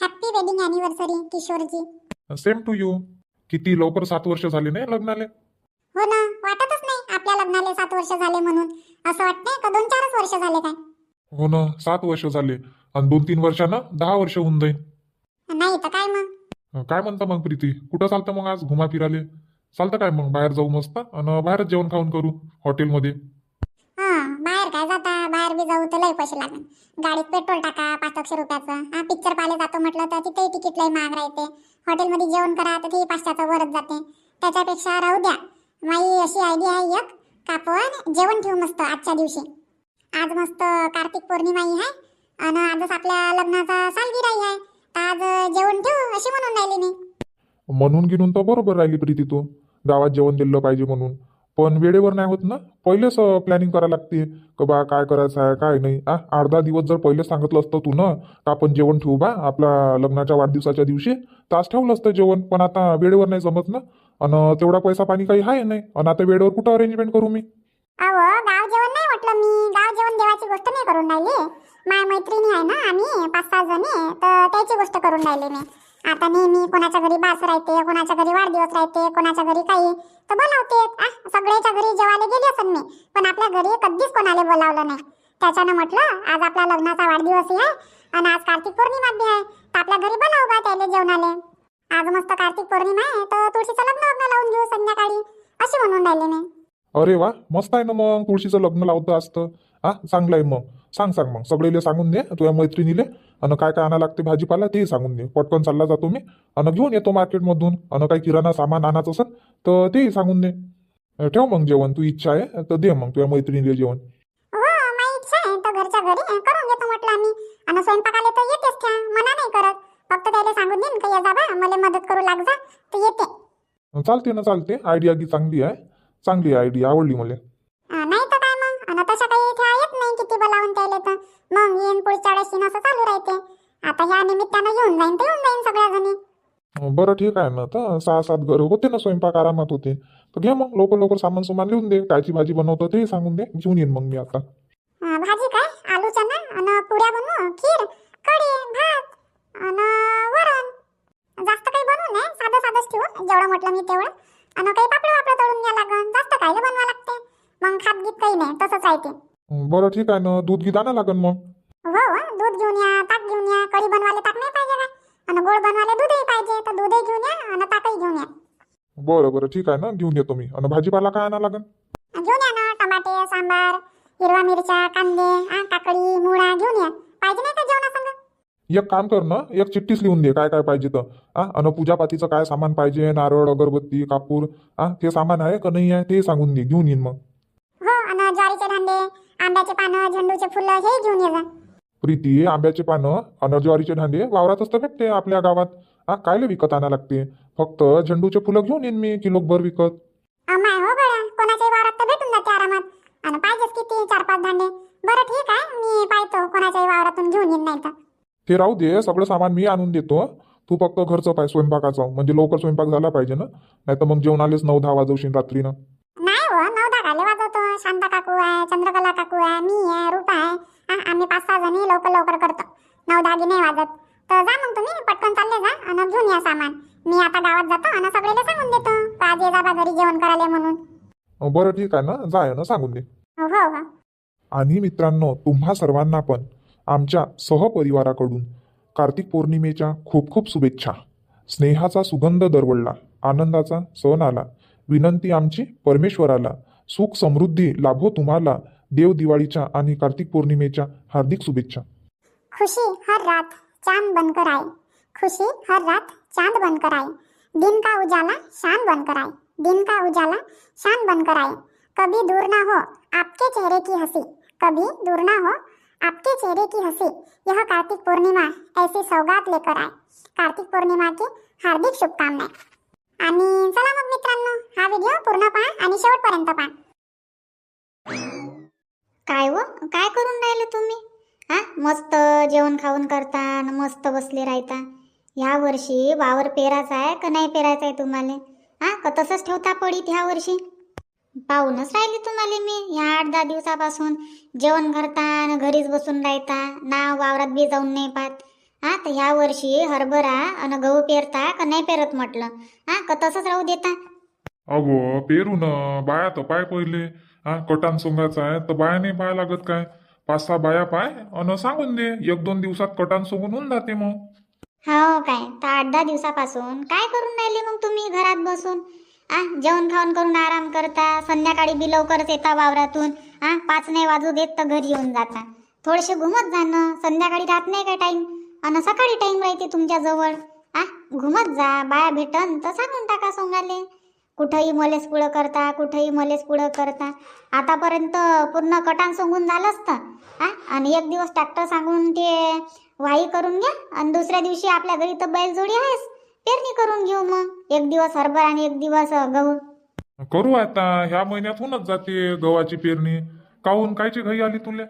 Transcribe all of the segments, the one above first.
Happy wedding anniversary Kishorji. Same to you किती लवकर सात वर्ष झाले नाही लग्नाले? हो ना वाटतच नाही आपल्या लग्नाला सात वर्ष झाले म्हणून. असं वाटतंय का दोन चारच वर्ष झाले काय? हो ना सात वर्ष झाले. आणि दोन तीन वर्षानं दहा वर्ष होऊन जाईल नाही तर काय मग? अं, काय म्हणता मग प्रीती? कुठं चालतं मग आज? घुमा फिराले चालतं काय मग? बाहेर जाऊ मस्त? आणि बाहेरच जेवण खाऊन करू? हॉटेलमध्ये हा बाहेर काय जाता बाहेर बी जाऊ तर लय पैसे लागेल गाडीत पेट्रोल टाका पाच एकशे रुपयाचं. हा पिक्चर पाहायला जातो म्हटलं तर तिथेही तिकीट लय महाग राहते. हॉटेलमध्ये जेवण करा तर तेही पाचशेचं वरच जाते. त्याच्यापेक्षा राहू द्या. माई अशी आयडिया आहे एक का जेवण ठेवू मस्त आजच्या दिवशी. आज मस्त कार्तिक पौर्णिमाही आहे आणि आजच आपल्या लग्नाचा सालगिराही आहे. तर आज जेवण ठेवू अशी म्हणून राहिली मी. म्हणून गिनून तर बरोबर राहिली प्रीती तू गावात जेवण दिलं पाहिजे म्हणून. पण वेळेवर नाही होत ना. पहिलेच प्लॅनिंग करायला लागते. का बा काय करायचं आहे काय नाही. आ अर्धा दिवस जर पहिलेच सांगितलं असतं तू ना का आपण जेवण ठेवू बा आपल्या लग्नाच्या वाढदिवसाच्या दिवशी तास ठेवलं असतं जेवण. पण आता वेळेवर नाही जमत ना. आणि तेवढा पैसा पाणी काही आहे नाही. आणि आता वेळेवर कुठं अरेंजमेंट करू मी? अहो गाव जेवण नाही म्हटलं मी. गाव जेवण देवाची गोष्ट नाही करून राहिली. माझ्या मैत्रिणी आहे ना आम्ही पाच सहा जणी तर त्याची गोष्ट करून राहिली मी. आता नेहमी कोणाच्या घरी बास राहते कोणाच्या घरी वाढदिवस राहते कोणाच्या घरी काही तर बोलावते आ, सगळ्याच्या घरी जेवायला गेली असेल मी पण आपल्या घरी कधीच कोणाला बोलावलं नाही. त्याच्यानं म्हटलं आज आपला लग्नाचा वाढदिवस आहे आणि आज कार्तिक पौर्णिमा बी आहे तर आपल्या घरी बोलाव बा त्याला जेवणाले. आज मस्त कार्तिक पौर्णिमा आहे तर तुळशीचं लग्न लग्न लावून घेऊ संध्याकाळी असे म्हणून राहिले मी. अरे वा मस्त आहे ना मग तुळशीचं लग्न लावतं असतं. हा चांगलं आहे मग. सांग सांग मग. सगळेले सांगून दे. तुझ्या मैत्रिणीले आणि काय काय आणा लागते भाजीपाला तेही सांगून दे. पटकन चालला जातो मी. आणि घेऊन येतो मार्केटमधून. आणि काही किराणा सामान आणायचं असेल तर तेही सांगून दे. ठेव मग जेवण. तू इच्छा आहे तर दे मग तुझ्या मैत्रिणीले जेवण. हो माझी इच्छा आहे. तर घरच्या घरी करून घेतो म्हटलं आम्ही. आणि स्वयंपाकाला तर येतेच त्या. मना नाही करत. फक्त त्याला सांगून देईन का ये जा बा. मला मदत करू लाग जा. तर येते. चालते ना चालते. आयडिया की चांगली आहे. चांगली आयडिया आवडली मला. आणि तशा काही इथे येत नाही किती बोलावून त्याला तर. मग येईन पुढच्या वेळेस येईन असं चालू राहते. आता ह्या निमित्तानं येऊन जाईन तर येऊन जाईन सगळ्या जणी. बरं ठीक आहे ना तर सहा सात घर होते ना स्वयंपाक आरामात होते. तर घे मग लवकर लवकर सामान सुमान लिहून दे. कायची भाजी बनवतो तेही सांगून दे. घेऊन येईन मग मी आता. अं, भाजी काय? आलू चना आणि पुऱ्या बनवू? खीर? कढी? भात? आणि वरण? जास्त काही बनवू नये. साधं साधंच ठेवू. जेवढं म्हटलं मी तेवढं. आणि काही पापड वापड तळून घ्या लागन. जास्त कायला बनवा लागते मग खात गीत काही नाही तसंच राहते अं, बरं ठीक आहे ना दूध घी आणा लागन मग. हो हो दूध घेऊन या ताक घेऊन या कढी बनवायला ताक नाही पाहिजे का आणि गोड बनवायला दूधही पाहिजे तर दूधही घेऊन या आणि ताकही घेऊन या. बरं बरं ठीक आहे ना घेऊन येतो मी. आणि भाजीपाला काय आणा लागन? घेऊन या ना टमाटे सांबार हिरवा मिरच्या कांदे काकडी मुळा घेऊन या. पाहिजे नाही का जेवणासंग? एक काम कर ना एक चिठ्ठीच लिहून दे काय काय पाहिजे तर. हा आणि पूजापातीचं काय सामान पाहिजे नारळ अगरबत्ती कापूर हा ते सामान आहे का नाही आहे ते सांगून दे घेऊन येईन मग हो आणि ज्वारीचे धांडे आंब्याचे पानं झेंडूचे फुलं हे घेऊन ये जा. प्रीती आंब्याचे पानं आणि ज्वारीचे धांडे वावरातच तर भेटते आपल्या गावात. हा कायले विकत आणा लागते? फक्त झेंडूचे फुलं घेऊन येईन मी किलोभर विकत. अमाय हो गड्या कोणाच्याही वावरात तर भेटून जाते आरामात. आणि पाहिजेच किती चार पाच धांडे. बरं ठीक आहे मी पाहतो कोणाच्याही वावरातून घेऊन येईन नाही तर. ते राहू दे सगळं सामान मी आणून देतो. तू फक्त घरचं पाय स्वयंपाकाचं म्हणजे लवकर स्वयंपाक झाला पाहिजे ना? नाही तर मग जेवणालेच नऊ दहा वाजवशील रात्रीनं. नाही हो नऊ दहा वाजवतो शांता काकू आहे चंद्रकला काकू आहे मी आहे रूपा आहे. हा, आम्ही पाच सहा जणी लवकर लवकर करतो. नऊ दहा नाही वाजत. तर जा मग तुम्ही पटकन चालले जा आणि घेऊन या सामान. मी आता गावात जातो आणि सगळ्याला सांगून देतो. आज ये जा बा घरी जेवण करायला म्हणून. बरं ठीक आहे ना. जाय ना सांगून दे. हो हो हो. आणि मित्रांनो तुम्हा सर्वांना पण आमच्या सहपरिवाराकडून कार्तिक पौर्णिमेच्या खूप खूप शुभेच्छा. स्नेहाचा सुगंध दरवळला आनंदाचा सण आला. विनंती आमची परमेश्वराला. सुख समृद्धी लाभो तुम्हाला. देव दिवाळीच्या आणि कार्तिक पौर्णिमेच्या हार्दिक शुभेच्छा. खुशी हर रात चांद बनकर आए खुशी हर रात चांद बनकर आए दिन का उजाला शान बनकर आए दिन का उजाला शान बनकर आए कभी दूर ना हो आपके चेहरे की हंसी. कभी दूर ना हो आपके चेहरे की हंसी. यह कार्तिक पूर्णिमा ऐसी सौगात लेकर आए. कार्तिक पूर्णिमा की हार्दिक शुभकामनाएं. आणि चला मग मित्रांनो हा व्हिडिओ पूर्ण पहा आणि शेवटपर्यंत पहा. काय व काय करून राहिले तुम्ही? हा? मस्त जेवण खाऊन करता आणि मस्त बसले राहता. ह्या वर्षी वावर पेरायचा आहे का नाही पेरायचा आहे तुम्हाला? हा? का तसंच ठेवता पडीत ह्या वर्षी? पाहूनच राहिले तुम्हाला मी ह्या आठ दहा दिवसापासून. जेवण करता आणि घरीच बसून राहता. ना वावरात बी जाऊन नाही पाहत. हा तर ह्या वर्षी हरभरा अन गहू पेरता का नाही पेरत म्हटलं? हा का तसंच राहू देता? अगो पेरू ना. बाया तर पाय पहिले हा कटान सोंगाचा आहे तर बाया नाही पाय लागत काय? पाच सहा बाया पाय अन सांगून दे. एक दोन दिवसात कटान सोंगून होऊन जाते मग. हो काय? तर आठ दहा दिवसापासून. काय करून राहिले मग तुम्ही घरात बसून? आ जेवण खाऊन करून आराम करता संध्याकाळी बी लवकरच येता वावरातून. आ पाच नाही वाजू देत तर घरी येऊन जाता. थोडेसे घुमत जाणं संध्याकाळी राहत नाही काय टाईम आणि सकाळी टाईम राहते तुमच्या जवळ आ घुमत जा बाया भेटन तर सांगून टाका सोंगाले. कुठंही मलेस पुढं करता कुठंही मलेस पुढं करता. आतापर्यंत पूर्ण कटान सोंगून झालं असतं हा आणि एक दिवस ट्रॅक्टर सांगून ते वाही करून घ्या आणि दुसऱ्या दिवशी आपल्या घरी तर बैलजोडी आहेस पेरणी करून घेऊ मग. एक दिवस हरभरा आणि एक दिवस गहू. करू आता. ह्या महिन्यात होऊनच जाते गव्हाची पेरणी. काहून? कायची घाई आली तुला?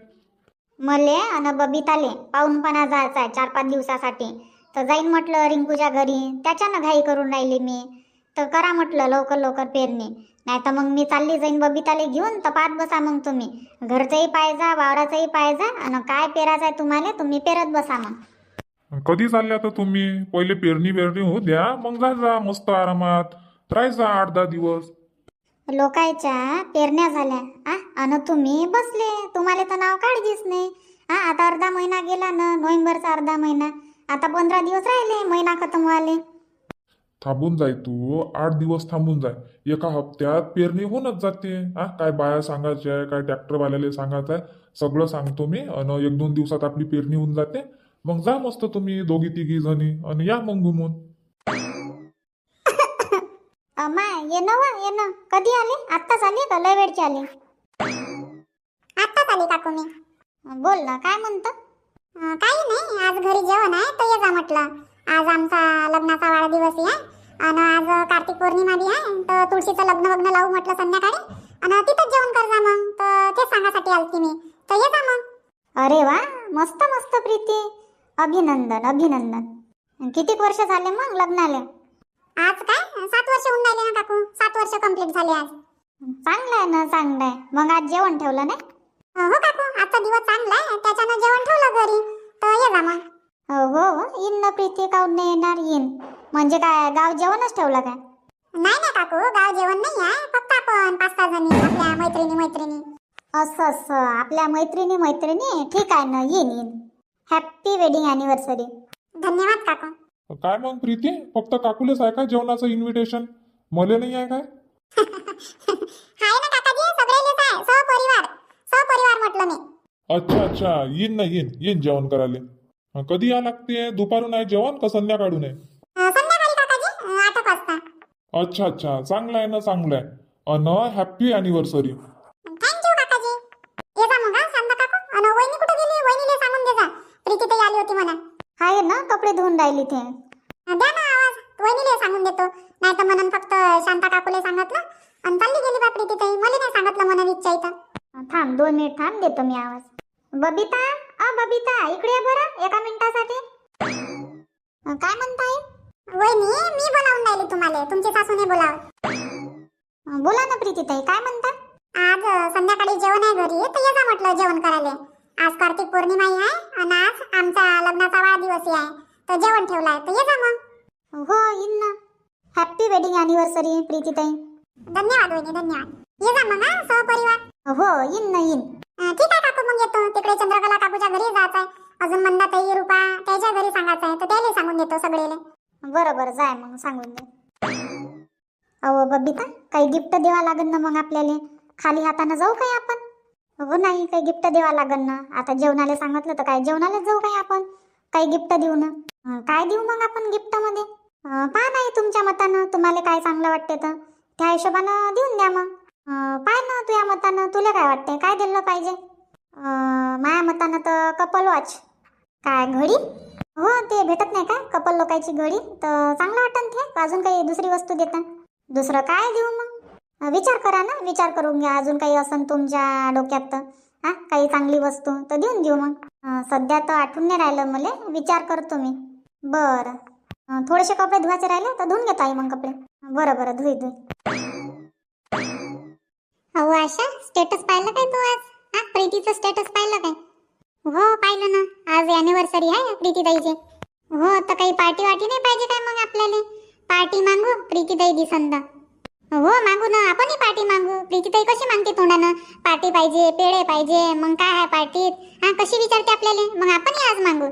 मले अन बबिताले पाहुणपणा जायचा आहे चार पाच दिवसासाठी. तर जाईन म्हटलं रिंकूच्या घरी. त्याच्यानं घाई करून राहिली मी. तर करा म्हटलं लवकर लवकर पेरणी. नाही तर मग मी चालली जाईन बबिताले घेऊन. तर पाहत बसा मग तुम्ही. घरचंही पाहिजा वावराचंही पाहिजा आणि काय पेरायचं आहे तुम्हाला तुम्ही पेरत बसा मग. कधी चालल्या तर तुम्ही? पहिले पेरणी पेरणी होऊ द्या. मग जा जा मस्त आरामात. राहायचा आठ दहा दिवस. लोकायच्या पेरण्या झाल्या. आ आणि तुम्ही बसले. तुम्हाला तर नाव काळजीच नाही. हा आता अर्धा महिना गेला ना नोव्हेंबरचा अर्धा महिना. आता पंधरा दिवस राहिले महिना खतम व्हायले. थांबून जाय तू. आठ दिवस थांबून जाय. एका हप्त्यात पेरणी होऊनच जाते. हा काय बाया सांगायच्या आहे काय ट्रॅक्टरवाल्याला सांगायचं आहे? सगळं सांगतो मी. आणि एक दोन दिवसात आपली पेरणी होऊन जाते. मग जा मस्त तुम्ही दोघी तिघी जणी. आणि या मग घुमून. अम्मा ये ना वा ये ना कधी आले? आत्ताच आले का? लय वेळचे आले. आत्ताच आली काकू मी. बोल ना काय म्हणतं? अं, काही नाही आज घरी जेवण आहे तर ये जा म्हटलं. आज आमचा लग्नाचा वाढदिवस आहे आणि आज कार्तिक पौर्णिमा बी आहे तर तुळशीचं लग्न वग्न लावू म्हटलं संध्याकाळी. आणि तिथंच जेवण कर जा मग तर ते सांगासाठी आलती मी. तर ये जा मग. अरे वा मस्त मस्त प्रीती. अभिनंदन अभिनंदन. किती वर्ष झाले मग लग्नाले? आज काय? सात वर्ष होऊन राहिले ना काकू. सात वर्ष कंप्लीट झाले आज. चांगलं आहे ना चांगलं आहे मग आज जेवण ठेवलं अं, हो काकू. आजचा दिवस चांगला आहे त्याच्यानं जेवण ठेवलं घरी. तर ये जा मग. हो हो. येईन ना प्रीती. काऊन नाही येणार? येईन. म्हणजे काय गाव जेवणच ठेवलं काय? नाही ना काकू. गाव जेवण नाही आहे. फक्त आपण पाच सहा जणी आपल्या मैत्रिणी मैत्रिणी. असं असं. आपल्या मैत्रिणी मैत्रिणी. ठीक आहे ना. येईन येईन. हॅप्पी वेडिंग अॅनिव्हर्सरी धन्यवाद काकू. काय मग प्रीती? फक्त काकूलेच आहे काय जेवणाचं इन्व्हिटेशन मले नाही आहे काय? हाय ना काकाजी सगळेलेच आहे. सहपरिवार. सहपरिवार म्हटलं मी. अच्छा अच्छा. येईन ना येईन. येईन जेवण करायला. कधी या लागते दुपारून आहे जेवण का संध्याकाळून आहे? अं, संध्याकाळी काकाजी अं, आठ एक वाजता. अच्छा अच्छा. चांगलं आहे ना चांगलं आहे. अन हॅप्पी अॅनिव्हर्सरी कपडे धुवून राहिली ते. अं, द्या ना आवाज. वहिनीला सांगून देतो. नाही तर म्हणून फक्त शांता काकूला सांगितलं आणि चालली गेली मला नाही सांगितलं म्हणून इच्छा इथं. थांब दोन मिनिट थांब देतो मी आवाज. बबिता अ बबिता इकडे ये बरं एका मिनिटासाठी. काय म्हणताय? वहिनी मी बोलावून राहिली तुम्हाला. तुमची सासूने बोलाव बोला ना प्रीतीताई काय म्हणता? आज संध्याकाळी जेवण आहे घरी. तर ये जा म्हटलं जेवण करायला. आज कार्तिक पौर्णिमा आहे आणि आज आमचा लग्नाचा वाढदिवस आहे. तर जेवण ठेवलं आहे. तर ये जा मग. हो येईन ना. हॅप्पी वेडिंग अॅनिव्हर्सरी प्रीतीताई. धन्यवाद वहिनी धन्यवाद. ये जा मग हा सहपरिवार. हो येईन ना येईन. ठीक आहे काकू मग येतो. तिकडे चंद्रकला काकूच्या घरी जायचं आहे अजून मंदाताई रूपा त्याच्या घरी सांगायचं आहे तर त्याला सांगून देतो सगळेले. बरं बरं जाय मग सांगून दे. अहो बबिता काही गिफ्ट द्यावा लागेल ना मग आपल्याला? खाली हातानं जाऊ काय आपण? हो नाही काही गिफ्ट द्यावा लागेल ना. आता जेवणाला सांगितलं तर काय? जेवणाला जाऊ काय आपण? काही गिफ्ट देऊ ना? अं, काय देऊ मग आपण गिफ्टमध्ये अं, पहा नाही तुमच्या मतानं तुम्हाला काय चांगलं वाटते तर. त्या हिशोबानं देऊन द्या मग. अं, पाय ना तुझ्या मतानं तुला काय वाटते काय दिलं पाहिजे? अं, माझ्या मतानं तर कपल वॉच काय घडी? हो ते भेटत नाही का? कपल लोकांची घडी? तर चांगलं वाटन ते. अजून काही दुसरी वस्तू देता दुसरं काय देऊ मग? अं, विचार करा ना. विचार करून घ्या. अजून काही असन तुमच्या डोक्यात तर. हा काही चांगली वस्तू तर देऊन देऊ मग. सध्या तर आठवून नाही राहिलं मला. विचार करतो मी बरं. थोडेसे कपडे धुवायचे राहिले तर धुवून घेतो आई मग कपडे. बरं बरं धुई धुई. अहो आशा स्टेटस पाहिलं काय तू आज? हा प्रीतीचं स्टेटस पाहिलं काय? हो पाहिलं ना. आज अॅनिव्हर्सरी आहे प्रीतीताईची. हो तर काही पार्टी वाटी नाही पाहिजे काय मग आपल्याला? पार्टी मागू प्रीतीताई दिसंद हो मागू ना. आपणही पार्टी मागू. प्रीतीताई कशी मागते तोंडानं? पार्टी पाहिजे पेढे पाहिजे मग काय आहे पार्टीत? हा कशी विचारते आपल्याला? मग आपणही आज मागू.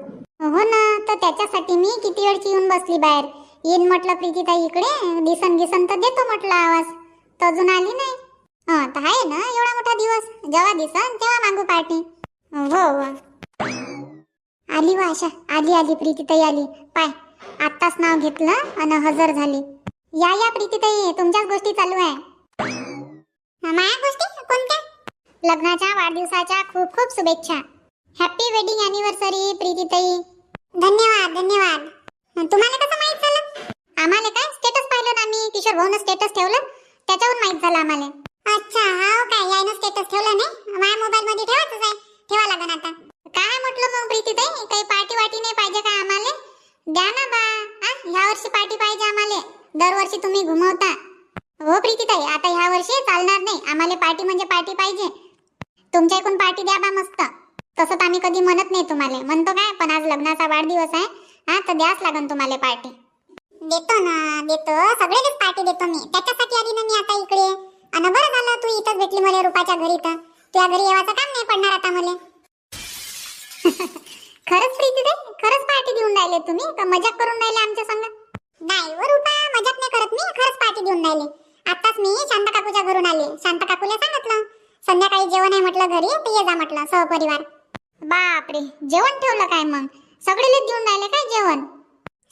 हो ना तर त्याच्यासाठी मी किती वेळची येऊन बसली बाहेर? येईन म्हटलं प्रीतीताई इकडे. दिसन गिसन तर देतो म्हटलं आवाज. तर अजून आली नाही. हा तर आहे ना एवढा मोठा दिवस. जेव्हा दिसन तेव्हा मागू पार्टी. हो हो. आली वा आशा. आली आली प्रीतीताई आली. पाय आत्ताच नाव घेतलं आणि हजर झाली. या या प्रीतीताई तुमच्याच गोष्टी चालू आहे. माया गोष्टी? कोणत्या? लग्नाच्या वाढदिवसाच्या खूप खूप शुभेच्छा. हॅपी वेडिंग अॅनिव्हर्सरी प्रीतीताई. धन्यवाद धन्यवाद. तुम्हाला कसं माहीत झालं? आम्हाला काय स्टेटस पाहिलं ना आम्ही? किशोर भाऊन स्टेटस ठेवलं? त्याच्यावरून माहीत झालं आम्हाला. अच्छा हा काय? यायनं स्टेटस ठेवलं नाही? माझ्या मोबाईल मध्ये ठेवायचंच आहे. ठेवा लागन आता. काय म्हटलं मग प्रीतीताई? काही पार्टी वाटी नाही पाहिजे का आम्हाला? द्या ना बा. हा ह्या वर्षी पार्टी पाहिजे आम्हाला. दरवर्षी तुम्ही घुमवता. हो प्रीतीताई आता ह्या वर्षी चालणार नाही. आम्हाला पार्टी म्हणजे पार्टी पाहिजे. तुमच्या इकडून पार्टी द्या बा मस्त. तसं तर आम्ही कधी म्हणत नाही तुम्हाला. म्हणतो काय पण आज लग्नाचा वाढदिवस आहे. हा तर द्याच लागन तुम्हाला पार्टी. देतो ना देतो. सगळेच पार्टी देतो मी. त्याच्यासाठी आली ना मी आता इकडे. आणि बरं झालं तू इथंच भेटली मला रुपाच्या घरी तर. तुझ्या घरी येवाचं काम नाही पडणार आता मला. खरंच प्रीती दे खरंच पार्टी देऊन राहिले तुम्ही? का मजाक करून राहिले आमच्या संग? नाही वर रुपा मजाक नाही करत मी खरंच पार्टी देऊन राहिले. आताच मी शांत काकूच्या घरून आले. शांत काकूला सांगितलं संध्याकाळी जेवण आहे म्हटलं घरी तर ये जा म्हटलं सहपरिवार. बापरे जेवण ठेवलं काय मग? सगळेले देऊन राहिले काय जेवण?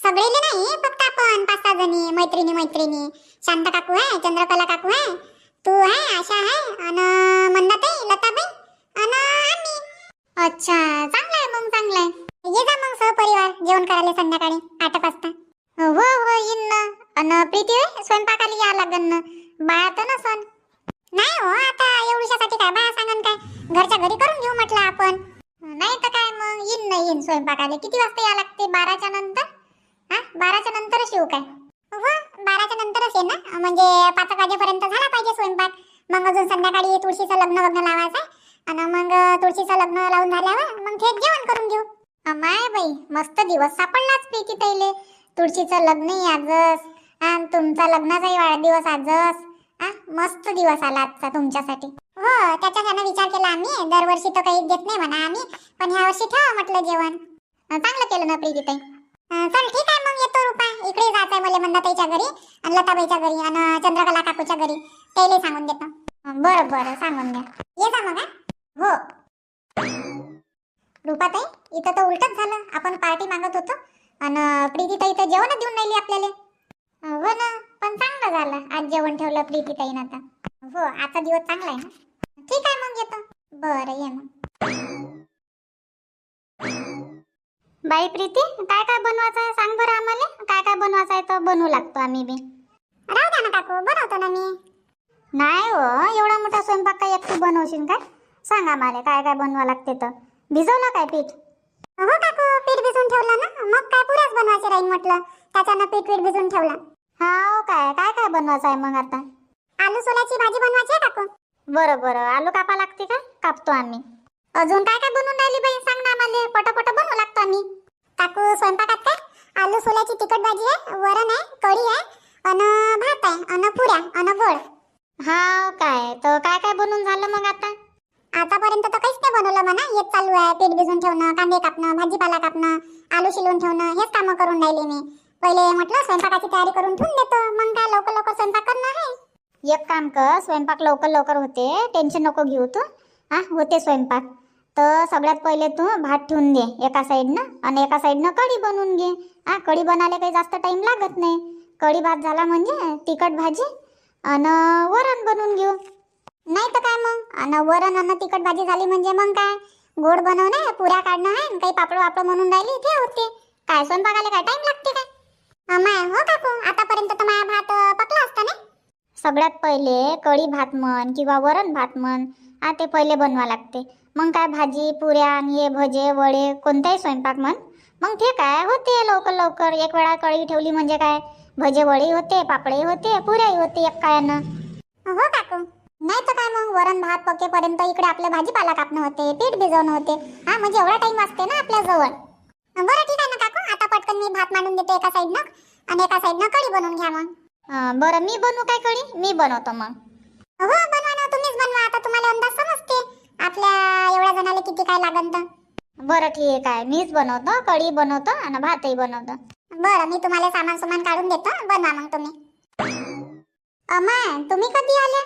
सगळेले नाही फक्त आपण पाच सहा जणी मैत्रिणी मैत्रिणी. शांत काकू आहे चंद्रकला काकू आहे तू आहे आशा आहे अन मंदाताई लताबाई अन आम्ही. अच्छा चांगलं आहे मग चांगलं आहे. ये जा मग सहपरिवार जेवण करायला संध्याकाळी आठ वाजता. हो, हो हो येईन ना. अन प्रीती होय, स्वयंपाकाला या लागन ना. बाया तर नसन नाही हो आता एवढ्यासाठी काय बाया सांगन काय? घरच्या घरी करून घेऊ म्हटलं आपण. नाही तर काय मग येईन ना येईन स्वयंपाकाला. किती वाजता या लागते? बाराच्या नंतर? हा बाराच्या नंतरच येऊ काय? हो बाराच्या नंतरच ये ना. म्हणजे पाच एक वाजेपर्यंत झाला पाहिजे स्वयंपाक. मग अजून संध्याकाळी तुळशीचं लग्न वग्न लावायचं आणि मग तुळशीचं लग्न लावून झाल्यावर मग थेट जेवण करून घेऊ. माय बाई मस्त दिवस सापडलाच प्रीती तैले तुळशीचं लग्नही आजच. आणि तुमचा लग्नाचाही वाढदिवस आजच. आ मस्त दिवस आला आजचा तुमच्यासाठी. हो त्याच्यासाठी विचार केला आम्ही. दरवर्षी तर काही देत नाही म्हणा आम्ही. पण ह्या वर्षी ठेवा म्हटलं जेवण. चांगलं केलं ना प्रीती ताई चल ठीक आहे मग येतो रुपा. इकडे जायचंय मला मंदाताईच्या घरी आणि लताबाईच्या घरी आणि चंद्रकला काकूच्या घरी. त्याला सांगून देतो. बरं बरं सांगून द्या. ये जा मग हो. रुपाताई इथं तर उलटच झालं. आपण पार्टी मागत होतो. आणि प्रीतीताई तर जेवणच देऊन राहिली आपल्याला. हो ना पण चांगलं झालं. आज जेवण ठेवलं प्रीतीताईनं आता. हो आजचा दिवस चांगला आहे ना? ठीक आहे मग येतो. बरं ये मग. बाई प्रीती काय काय बनवायचं आहे सांग बरं आम्हाला. काय काय बनवायचं आहे तर बनवू लागतो आम्ही बी. राहू द्या ना काकू बनवतो ना मी. नाही हो एवढा मोठा स्वयंपाक काय एकटी बनवशील काय? सांग आम्हाला काय काय बनवा लागते तर. भिजवलं काय पीठ? हो काकू पीठ भिजून ठेवलं ना? मग काय पुऱ्याच बनवायचे राहील म्हटलं. त्याच्यानं पीठ पीठ भिजून ठेवलं. हा हो काय? काय काय बनवायचं आहे मग आता? आलू सोल्याची भाजी बनवायची आहे काकू. बरं बरं. आलू कापा लागते का? कापतो आम्ही. अजून काय काय बनवून राहिली बाई? सांग ना आम्हाला. पटापट बनवू लागतो आम्ही. काकू स्वयंपाकात काय? आलू सोल्याची तिखट भाजी आहे वरण आहे कढी आहे अन भात आहे अन पुऱ्या अन गोड. हा काय. तर काय काय बनवून झालं मग आता? आतापर्यंत तर काहीच नाही बनवलं म्हणा. हेच चालू आहे. पीठ भिजून ठेवणं कांदे कापणं भाजीपाला कापणं आलू शिलवून ठेवणं हेच कामं करून राहिले मी. पहिले म्हटलं स्वयंपाकाची तयारी करून ठेवून देतो. मग काय लवकर लवकर स्वयंपाक करणं आहे? एक काम कर स्वयंपाक लवकर लवकर होते. टेन्शन नको घेऊ तू. हा होते स्वयंपाक. तर सगळ्यात पहिले तू भात ठेवून दे एका साईडनं आणि एका साईडनं कढी बनवून घे. हा कढी बनायला काही जास्त टाईम लागत नाही. कढी भात झाला म्हणजे तिखट भाजी आणि वरण बनवून घेऊ. नाही तर काय मग? अन वरण अन्न तिखट भाजी झाली म्हणजे मग काय? गोड बनवणं आहे पुऱ्या काढणं आहे आणि काही पापड वापड म्हणून राहिली ते होते. काय स्वयंपाकाला काय टाइम लागते काय? अमाय हो काकू आतापर्यंत तर माझा भात अं, पकला असता ना सगळ्यात पहिले कढी भात म्हण किंवा वरण भात म्हण हा ते पहिले बनवा लागते. मग काय भाजी पुऱ्या आणि हे भजे वडे कोणताही स्वयंपाक म्हण मग ते काय होते लवकर लवकर? एक वेळा कढी ठेवली म्हणजे काय? भजे वडे होते पापडे होते पुऱ्याही होते एक कायानं हो काकू. नाही तर काय मग? वरण भात पकेपर्यंत इकडे आपलं भाजीपाला कापणं होते पीठ भिजवणं होते. हा म्हणजे एवढा टाइम असते ना आपल्या जवळ बरं ठीक आहे ना काकू. आता पटकन मी भात मांडून देते एका साईडनं आणि एका साईडनं कढी बनवून घ्या मग. बरं मी बनवू काय कढी? मी बनवतो मग. हो बनवा ना. तुम्हीच बनवा. आता तुम्हाला अंदाज समजते. आपल्या एवढ्या जणाला किती काय लागन तर. बरं ठीक आहे. मीच बनवतो. कढी बनवतो आणि भातही बनवतो. बरं मी तुम्हाला सामान सुमान काढून देतो. बनवा मग तुम्ही. अमाय तुम्ही कधी आल्या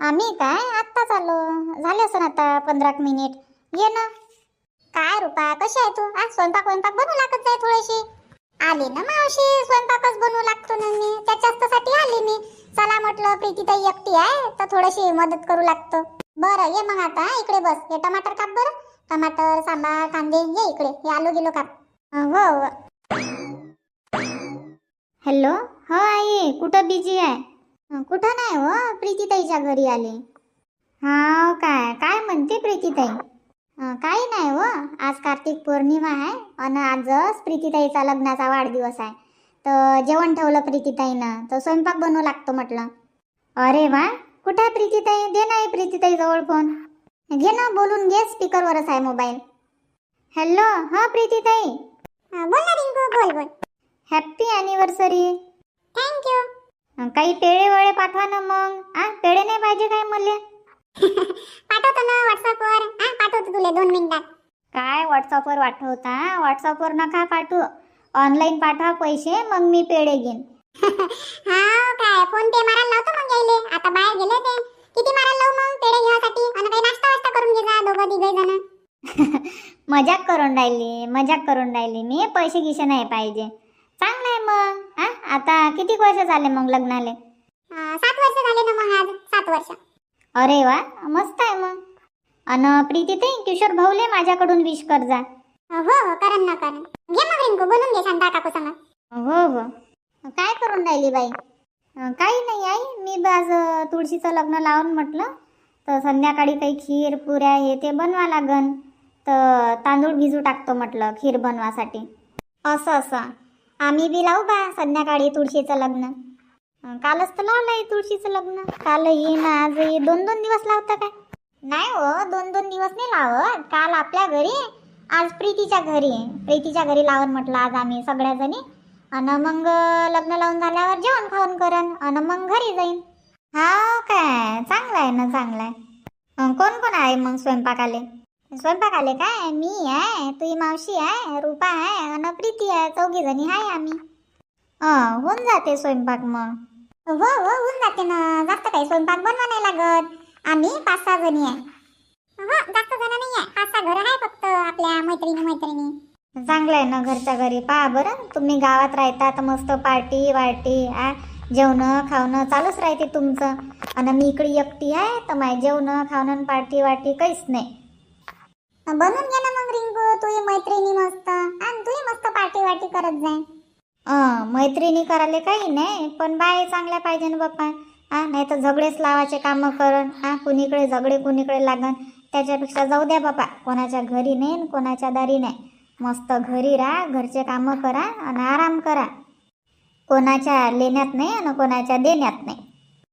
आम्ही काय? आत्ताच आलो. झाले असं आता पंधरा मिनिट. ये ना. काय रुपा? कशी आहे तू? आज स्वयंपाक वयंपाक बनवू लागत जाय थोडीशी? आली ना मावशी. स्वयंपाकच बनवू लागतो ना मी. त्याच्यासाठी आली मी. चला म्हटलं प्रीतीताई एकटी आहे तर थोडीशी मदत करू लागतो. बरं ये मग आता इकडे बस. हे टमाटर काप बरं. टमाटर सांबार कांदे ये इकडे. हे आलू गेलो काप. हो, हो. हॅलो? हो आई. कुठं बिझी आहे? कुठं नाही हो? प्रीतीताईच्या घरी आले. हा काय? काय म्हणते प्रीतीताई? काही नाही हो. आज कार्तिक पौर्णिमा आहे आणि आजच प्रीतीताईचा लग्नाचा वाढदिवस आहे. तर जेवण ठेवलं प्रीतीताईनं. तर स्वयंपाक बनवू लागतो म्हटलं. अरे वा! कुठं आहे प्रीतीताई? दे नाही प्रीतीताई जवळ फोन. घे ना बोलून घे स्पीकरवरच आहे मोबाईल. हॅलो हा प्रीतीताई. बोल ना रिंकू बोल बोल. Happy anniversary. थँक्यू काही पेढे वळे पाठवा ना मग. आ पेढे नाही पाहिजे काय मले पाठवतो ना व्हॉट्सअपवर हा पाठवतो तुला दोन मिनिटात. काय व्हॉट्सअपवर पाठवता? व्हॉट्सअपवर नका पाठवू. ऑनलाईन पाठवा पैसे मग मी पेढे घेईन. हा काय फोन पे मारायला लावतो मग यायले. आता बाहेर गेले ते. किती मारायला लावू मग पेढे घेण्यासाठी? आणि काही नाश्ता वास्ता करून घे जा दोघं तिघे जण. मजाक करून राहिली मजाक करून राहिली. मी पैसे गिसे नाही पाहिजे. आता किती वर्ष झाले मग लग्नाले? अं, सात वर्ष झाले ना मग आज सात वर्ष. अरे वा मस्त आहे मग. अन प्रीती ते किशोर भाऊले माझ्याकडून विश कर जा. हो हो करण ना करण घे मग रिंकू बोलून घे शांता काकू संग. हो हो. काय करून राहिली बाई? अं, काही नाही आई मी बी आज अं, तुळशीचं लग्न लावून म्हटलं. तर संध्याकाळी काही खीर पुऱ्या हे ते बनवा लागन. तर तांदूळ भिजू टाकतो म्हटलं खीर बनवासाठी. असं असं. आम्ही बी लावू बा संध्याकाळी तुळशीचं लग्न. कालच तर लावलंय तुळशीचं लग्न. काल येईन आज ये दोन दोन दिवस लावता काय? नाही हो दोन दोन दिवस नाही लावत. काल आपल्या घरी आज प्रीतीच्या घरी. प्रीतीच्या घरी लावून म्हटलं आज आम्ही सगळ्या जणी अन मग लग्न लावून झाल्यावर जेवण खाऊन करन अन मग घरी जाईन. हा काय? चांगलं आहे ना चांगलं आहे. कोण कोण आहे मग स्वयंपाकाले? स्वयंपाक आले काय? मी आहे तुझी मावशी आहे रूपा आहे अन प्रीती आहे चौघी जणी आहे आम्ही. अं, होऊन जाते स्वयंपाक मग. हो हो होऊन जाते ना. जास्त काही स्वयंपाक बनवा नाही लागत. आम्ही पाच सहा जणी आहे. हो जास्त जण नाही आहे. पाच सहा घर आहे फक्त आपल्या मैत्रिणी मैत्रिणी. चांगलं आहे ना घरच्या घरी. पहा बरं तुम्ही गावात राहता तर मस्त पार्टी वार्टी आ जेवणं खावणं चालूच राहते तुमचं. आणि मी इकडे एकटी आहे तर माझे जेवणं खावणं पार्टी वाटी काहीच नाही. बनवून घे ना मग रिंकू तुझी मैत्रिणी मस्त. आणि तुही मस्त पार्टी वार्टी करत जाय. अं, मैत्रिणी करायला काही नाही पण बाय चांगल्या पाहिजे ना बाप्पा हा नाही तर झगडेच लावायचे कामं करण. हा कुणीकडे झगडे कुणीकडे लागन त्याच्यापेक्षा जाऊ द्या बापा कोणाच्या घरी नाही आणि कोणाच्या दारी नाही. मस्त घरी राहा घरचे कामं करा आणि आराम करा. कोणाच्या लेण्यात नाही आणि कोणाच्या देण्यात नाही.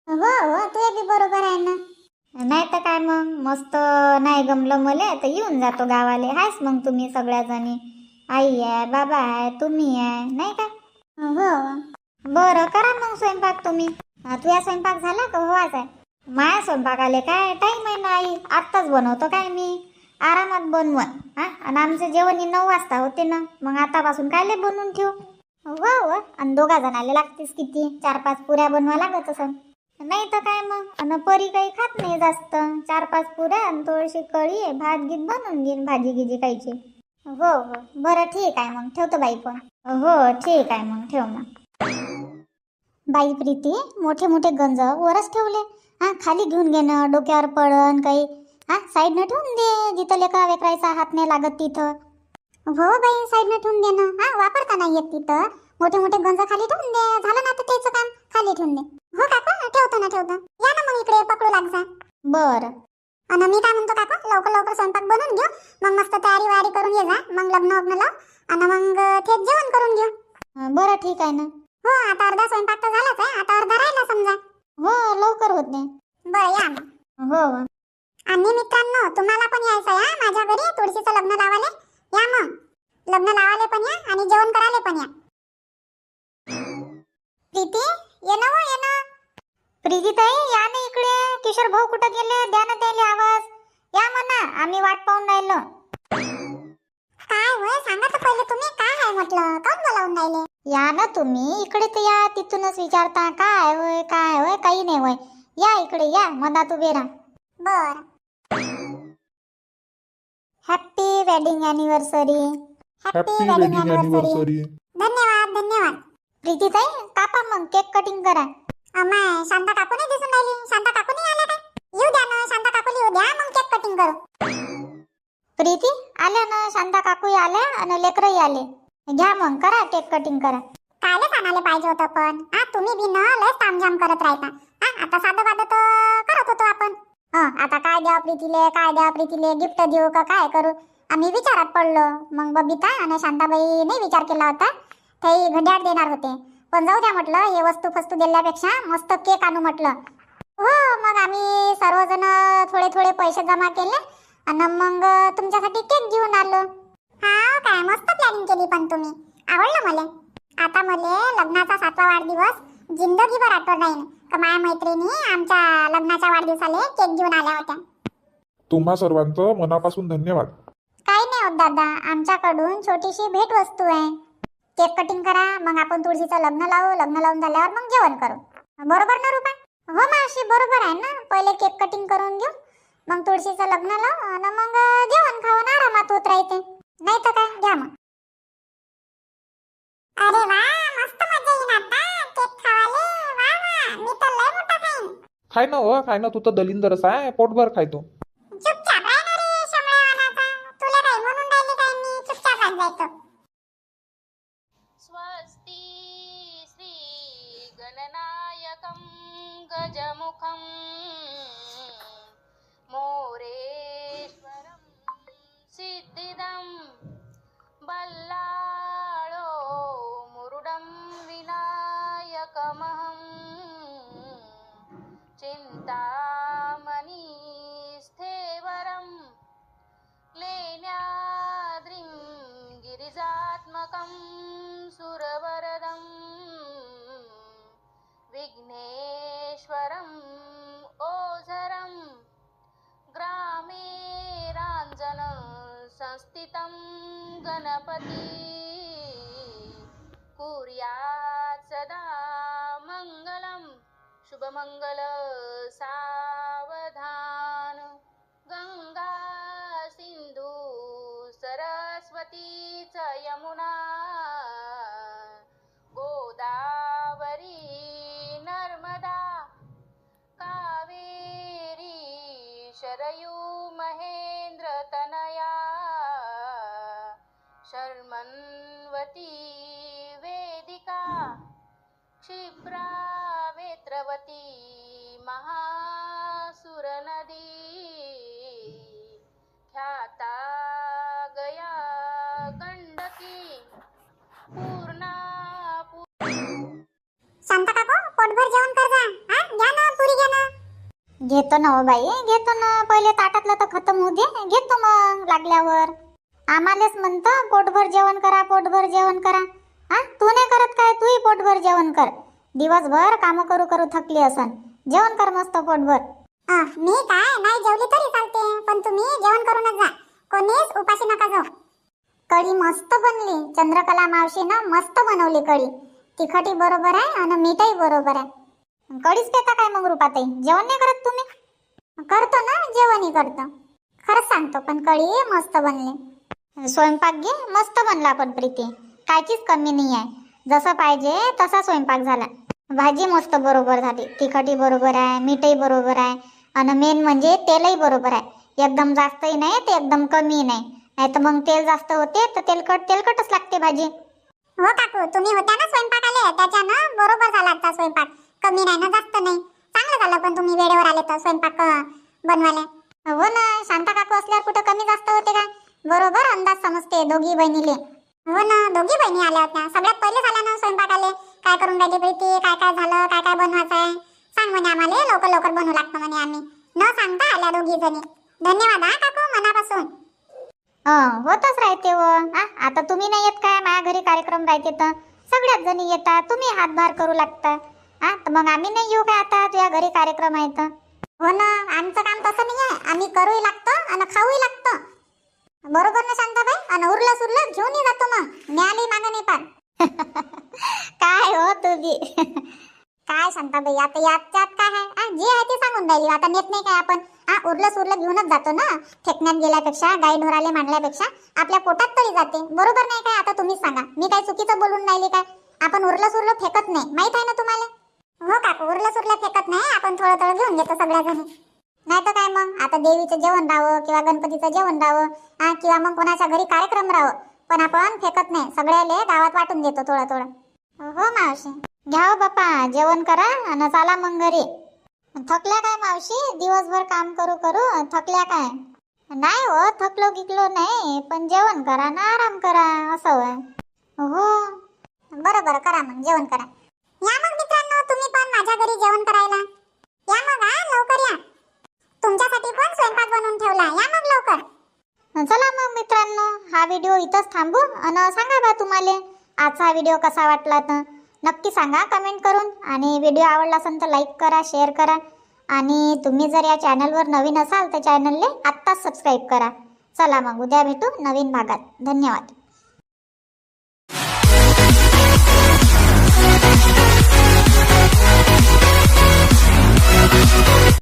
हो हो तुझे बी बरोबर आहे ना. नाही तर काय मग? मस्त नाही गमलं मले तर येऊन जातो गावाले. आहेस मग तुम्ही सगळ्या जणी आई आहे बाबा आहे तुम्ही आहे नाही का? हो. बरं करा मग स्वयंपाक तुम्ही. तुझ्या स्वयंपाक झाला का? हो आज आहे. माया स्वयंपाकाले काय? टाईम आहे ना आई. आत्ताच बनवतो काय मी? आरामात बनवण हा? आणि आमचं जेवण ही नऊ वाजता होते ना. मग आतापासून कायले बनवून ठेवू? हो, हो. आणि दोघा जणाले लागतेस किती? चार पाच पुऱ्या बनवा लागत असं नाही तर काय मग? आणि परी काही खात नाही जास्त. चार पाच पुऱ्या आणि थोडीशी कढी भात गीत बनवून घेईन भाजी गिजी खायची. हो हो. बरं ठीक आहे मग. ठेवतो बाई पण. हो ठीक आहे मग. ठेव मग. बाई प्रीती मोठे मोठे गंज वरच ठेवले. हा खाली घेऊन घेणं डोक्यावर पडन काही. हा साईडनं ठेवून दे. जिथं लेकरा वेकरायचा हात नाही लागत तिथं. हो बाई साईडनं ठेवून दे ना. हा वापरता नाही येत तिथं. मोठे मोठे गंज खाली ठेवून दे. झालं ना तर त्याचं काम? खाली ठेवून दे. हो काका ठेवतो ना ठेवतो. या ना मग इकडे पकडू लाग जा बरं. आणि मी काय म्हणतो काका लवकर लवकर स्वयंपाक बनवून घेऊ. मग मस्त तयारी वारी करून ये जा. मग लग्न वग्न लाव. आणि मग थेट जेवण करून घेऊ. अं, बरं ठीक आहे ना. हो आता अर्धा स्वयंपाक तर झालाच आहे. आता अर्धा राहिला समजा. हो लवकर होते बरं या मग. हो हो. आणि मित्रांनो तुम्हाला पण यायचं आहे हा माझ्या घरी. तुळशीचं लग्न लावाले. या मग. लग्न लावाले पण या आणि जेवण करायला पण या. प्रीती? ये ना हो, ये ना प्रीतीताई या ना इकडे. किशोर भाऊ कुठं गेले? द्या ना त्याले आवाज. या म्हणा आम्ही वाट पाहून राहिलो. काय होय? सांगा तर पहिले तुम्ही. काय आहे म्हटलं? काऊन बोलावून राहिले? या ना तुम्ही. इकडे तर या. तिथूनच विचारता काय होय काय होय? काही नाही होय. या इकडे या. मधात उभे राहा. बर. Happy wedding anniversary happy wedding anniversary धन्यवाद धन्यवाद. प्रीती ताई कापा मग केक कटिंग करा. अमाय शांता काकू नाही दिसून राहिली? शांता काकू नाही आल्या का येऊ द्या ना शांता काकूला येऊ द्या मग केक कटिंग करू. प्रीती आल्या ना शांता काकू आल्या आणि लेकरही आले. घ्या मग करा केक कटिंग करा. कायले आणायला पाहिजे होतं पण. हा तुम्ही बी न लस तामझाम करत राहता. हा आता साधं बाधं तर करत होतो आपण. हा आता काय द्या प्रीतीले काय द्या प्रीतीले? गिफ्ट देऊ का काय करू? आम्ही विचारात पडलो. मग बबिता आणि शांताबाई नाही विचार केला होता. ते घड्याळ देणार होते. पण जाऊ द्या म्हटलं हे वस्तू फस्तू दिल्यापेक्षा मस्त केक आणू म्हटलं. हो मग आम्ही सर्वजण थोडे थोडे पैसे जमा केले आणि मग तुमच्यासाठी केक घेऊन आलो. हा काय मस्त प्लॅनिंग केली पण तुम्ही. आवडलं मला. आता मले लग्नाचा सातवा वाढदिवस जिंदगीभर आठवण राहील का माझ्या मैत्रिणी आमच्या लग्नाच्या वाढदिवसाले केक घेऊन आल्या होत्या. तुम्हा सर्वांचं मनापासून धन्यवाद. काही नाही होत दादा आमच्याकडून छोटीशी भेट वस्तू आहे. केक कटिंग करा मग आपण तुळशीचं लग्न लावू लग्न लावून झाल्यावर मग जेवण करू. बरोबर ना रुपा? हो मावशी बरोबर आहे ना? पहिले केक कटिंग करून घेऊ मग तुळशीचं लग्न लावू आणि मग जेवण खाऊन आरामात होत राहते नाही तर काय? घ्या मग. अरे वा मस्त मजा येईल आता. केक खावाले. वा वा. मी तर लय मोठा खाईन खाय ना हो खाय ना तू तर दलिंदरच आहे. पोटभर खाय तू गणपति. कुर्या सदा मङ्गलं शुभमङ्गल सा शर्मन्वती वेदिका क्षिप्रा वेत्रवती महासुरनदी ख्याता गया गंडकी पूर्णा पू शांता काकू पोटभर जेवण कर जा हा? घ्या ना पुरी घ्या ना. घेतो ना हो बाई घेतो ना. पहिले ताटातलं तर खतम होऊ दे. घेतो मग लागल्यावर. आम्हालाच म्हणतं पोटभर जेवण करा पोटभर जेवण करा. हा? तू नाही करत काय? तूही पोटभर जेवण कर. दिवसभर कामं करू करू थकली असन. जेवण कर मस्त पोटभर. मी काय? नाही जेवली तरी चालते. पण तुम्ही जेवण करूनच जा. कोणीच उपाशी नका जाऊ. कढी मस्त बनली. चंद्रकला मावशीनं मस्त बनवली कढी. तिखटही बरोबर आहे आणि मीठही बरोबर आहे. कढीच पेता काय मग रुपाताई? जेवण नाही करत तुम्ही? करतो ना जेवणही करतो. खरंच सांगतो पण कढी मस्त बनली. स्वयंपाक घे मस्त बनला पण प्रीती. कायचीच कमी नाही आहे जसं पाहिजे तसा स्वयंपाक झाला. भाजी मस्त बरोबर झाली. तिखटही बरोबर आहे मीठही बरोबर आहे. आणि मेन म्हणजे तेलही बरोबर आहे. एकदम जास्तही नाही ते एकदम कमी नाही. नाही तर मग तेल जास्त होते तर तेलकट तेलकटच लागते भाजी. हो काकू तुम्ही होत्या ना स्वयंपाकाले त्याच्यानं बरोबर झाला आजचा स्वयंपाक. कमी नाही ना जास्त नाही. चांगलं झालं पण तुम्ही वेळेवर आले तर स्वयंपाक बनवायला. हो ना शांता काकू असल्यावर कुठं कमी जास्त होते का? बरोबर अंदाज समजते दोघी बहिणीले. हो ना दोघी बहिणी आल्या होत्या. सगळ्यात पहिले झाल्या ना स्वयंपाकाले. काय करून राहिली प्रीती? काय काय झालं? काय काय बनवायचं आहे सांग म्हणे आम्हाला. लवकर लवकर बनवू लागतं म्हणे आम्ही. न सांगता आल्या दोघी जणी. धन्यवाद हा काकू मनापासून. होतच राहते व. आता तुम्ही नाही येत काय? माझ्या घरी कार्यक्रम राहते तर. सगळ्याच जणी येतात. तुम्ही हातभार करू लागता. हा तर मग आम्ही नाही येऊ काय आता? तुझ्या घरी कार्यक्रम आहे तर. हो ना आमचं काम तसं नाही आहे आम्ही करूही लागतो आणि खाऊही लागतो. बरोबर ना शांताबाई? आणि उरलं घेऊन घेऊनही जातो मग. मिळाली मागं नाही पार. काय हो तुझी? काय शांताबाई आता यात काय आहे? जे आहे ते सांगून राहिली. आता नेत नाही काय आपण? हा उरलं सुरलं घेऊनच जातो ना? फेकण्यात गेल्यापेक्षा गाई ढोराले मांडल्यापेक्षा आपल्या पोटात तरी जाते. बरोबर नाही काय? आता तुम्हीच सांगा. मी काय चुकीचं बोलून राहिली काय? आपण उरलं सुरलं फेकत नाही. माहीत आहे ना तुम्हाला? हो काकू उरलं सुरलं फेकत नाही. आपण थोडं थोडं घेऊन घेतो सगळ्या जणी नाही तर काय मग? आता देवीचं जेवण राहावं किंवा गणपतीचं जेवण राहावं हा, किंवा मग कोणाच्या घरी कार्यक्रम राहावं. पण आपण फेकत नाही. सगळ्याले गावात वाटून देतो थोडं थोडं हो मावशी. घ्या हो बापा. जेवण करा आणि चाला मग घरी. थकल्या काय मावशी? दिवसभर काम करू करू. थकल्या काय? नाही हो थकलो गिकलो नाही. पण जेवण करा ना आराम करा. असं हो. बरं बरं. करा मग. जेवण करा. या मग मित्रांनो तुम्ही पण माझ्या घरी जेवण करायला. या मग हा. लवकर या. तुमच्यासाठी पण स्वयंपाक बनवून ठेवला या मग लवकर. चला मग मित्रांनो हा व्हिडिओ इथंच थांबू आणि सांगा बा तुम्हाला आजचा व्हिडिओ कसा वाटला तर? नक्की सांगा कमेंट करून आणि व्हिडिओ आवडला असेल तर लाईक करा शेअर करा आणि तुम्ही जर या चॅनलवर नवीन असाल तर चॅनलने आत्ताच सबस्क्राईब करा. चला मग उद्या भेटू नवीन भागात. धन्यवाद.